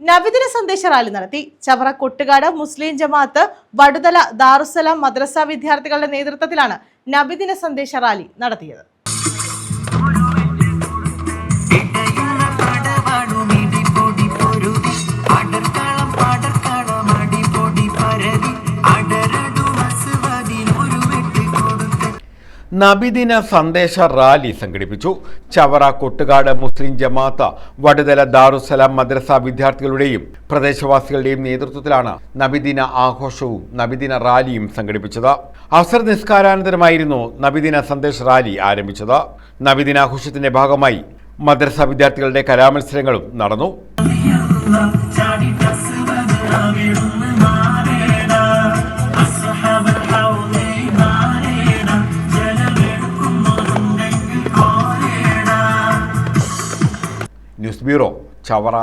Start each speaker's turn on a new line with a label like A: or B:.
A: നബിദിന സന്ദേശ റാലി നടത്തി. ചവറ കൊട്ടുകാട് മുസ്ലിം ജമാഅത്ത് വടുതല ദാറുസലാം മദ്രസ വിദ്യാർത്ഥികളുടെ നേതൃത്വത്തിലാണ് നബിദിന സന്ദേശ റാലി നടത്തിയത്.
B: നബിദിന സന്ദേശ റാലി സംഘടിപ്പിച്ചു. ചവറ കൊട്ടുകാട് മുസ്ലിം ജമാഅത്ത് വടുതല ദാറുസലാം മദ്രസ വിദ്യാർത്ഥികളുടെയും പ്രദേശവാസികളുടെയും നേതൃത്വത്തിലാണ് നബിദിന ആഘോഷവും നബിദിന റാലിയും സംഘടിപ്പിച്ചത്. അസർ നിസ്കാരാനന്തരമായിരുന്നു നബിദിന സന്ദേശ റാലി ആരംഭിച്ചത്. നബിദിനാഘോഷത്തിന്റെ ഭാഗമായി മദ്രസ വിദ്യാർത്ഥികളുടെ കലാമത്സരങ്ങളും നടന്നു. News bureau Chavara.